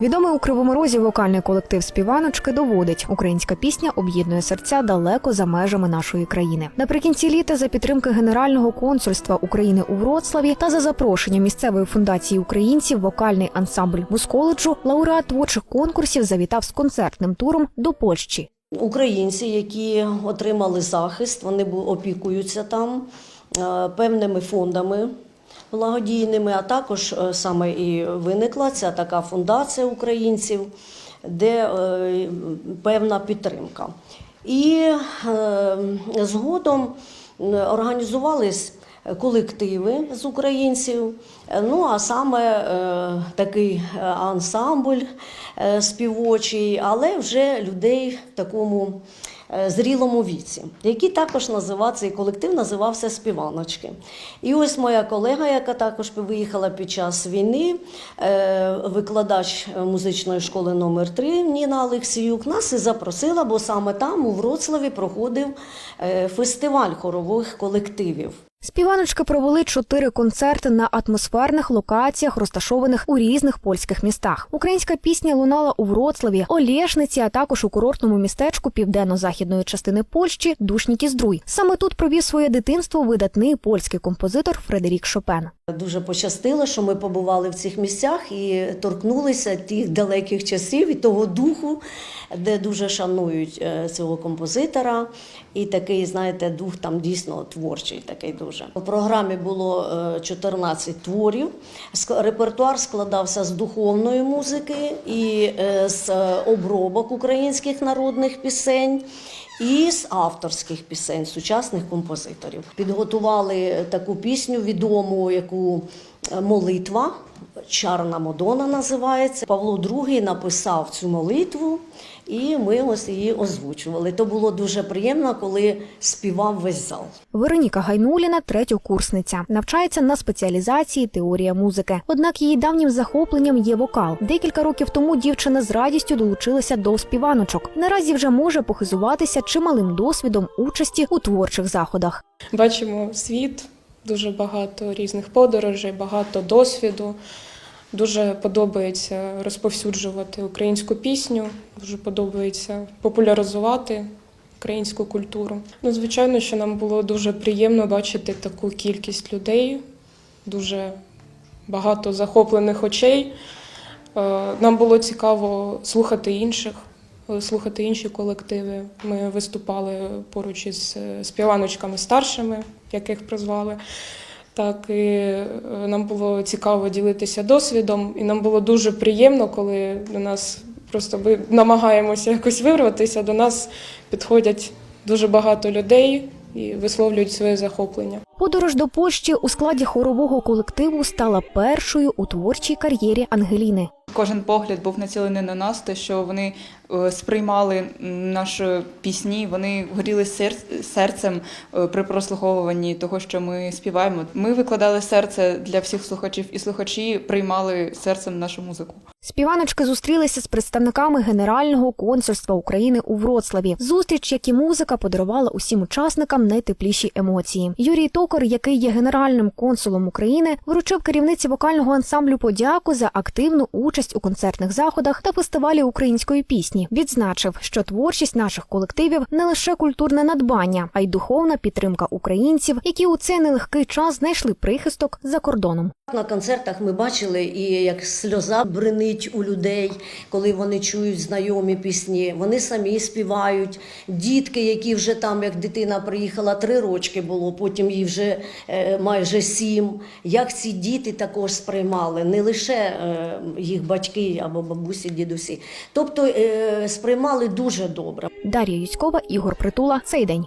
Відомий у Кривому Розі вокальний колектив співаночки доводить, українська пісня об'єднує серця далеко за межами нашої країни. Наприкінці літа за підтримки Генерального консульства України у Вроцлаві та за запрошення місцевої фундації українців вокальний ансамбль мусколеджу лауреат творчих конкурсів завітав з концертним туром до Польщі. Українці, які отримали захист, вони опікуються там е, певними фондами благодійними, а також е, саме і виникла ця така фундація українців, де е, певна підтримка. І е, згодом організувались колективи з українців. Ну а саме такий ансамбль співочий, але вже людей в такому зрілому віці, який також називався, і колектив називався Співаночки. І ось моя колега, яка також виїхала під час війни, е, викладач музичної школи номер 3 Ніна Олексіюк, нас і запросила, бо саме там у Вроцлаві проходив е, фестиваль хорових колективів. Співаночки провели чотири концерти на атмосферних локаціях, розташованих у різних польських містах. Українська пісня лунала у Вроцлаві, Олєшниці, а також у курортному містечку південно-західної частини Польщі Душнікі Здруй. Саме тут провів своє дитинство видатний польський композитор Фредерік Шопен. Дуже пощастило, що ми побували в цих місцях і торкнулися тих далеких часів і того духу, де дуже шанують е, цього композитора. І такий, знаєте, дух там дійсно творчий, такий дуже. У програмі було е, 14 творів. Репертуар складався з духовної музики і е, з е, обробок українських народних пісень і з авторських пісень сучасних композиторів. Підготували таку пісню відому, яку е, молитва. Чарна Модона називається. Павло II написав цю молитву, і ми ось її озвучували. То було дуже приємно, коли співав весь зал. Вероніка Гайнуліна, третьокурсниця, навчається на спеціалізації теорія музики. Однак її давнім захопленням є вокал. Декілька років тому дівчина з радістю долучилася до співаночок. Наразі вже може похизуватися чималим досвідом участі у творчих заходах. Бачимо світ, дуже багато різних подорожей, багато досвіду. Дуже подобається розповсюджувати українську пісню, дуже подобається популяризувати українську культуру. Ну, звичайно, що нам було дуже приємно бачити таку кількість людей, дуже багато захоплених очей. Е, Нам було цікаво слухати інших, слухати інші колективи. Ми виступали поруч із е, співаночками старшими, яких призвали. Так, і е, нам було цікаво ділитися досвідом, і нам було дуже приємно, коли до нас просто ми намагаємося якось вирватися. До нас підходять дуже багато людей і висловлюють своє захоплення. Подорож до Польщі у складі хорового колективу стала першою у творчій кар'єрі Ангеліни. Кожен погляд був націлений на нас, те, що вони е, сприймали наші пісні, вони горіли серцем е, при прослуховуванні того, що ми співаємо. Ми викладали серце для всіх слухачів, і слухачі приймали серцем нашу музику. Співаночки зустрілися з представниками Генерального консульства України у Вроцлаві. Зустріч, як і музика, подарувала усім учасникам найтепліші емоції. Юрій Токар, який є генеральним консулом України, вручив керівниці вокального ансамблю подяку за активну участь у концертних заходах та фестивалі української пісні. Відзначив, що творчість наших колективів не лише культурне надбання, а й духовна підтримка українців, які у цей нелегкий час знайшли прихисток за кордоном. На концертах ми бачили, і як сльоза бринить у людей, коли вони чують знайомі пісні. Вони самі співають. Дітки, які вже там, як дитина приїхала, три рочки було, потім їй вже е, майже сім. Як ці діти також сприймали, не лише е, їх батьки або бабусі, дідусі. Тобто е, сприймали дуже добре. Дар'я Юськова, Ігор Притула. Цей день.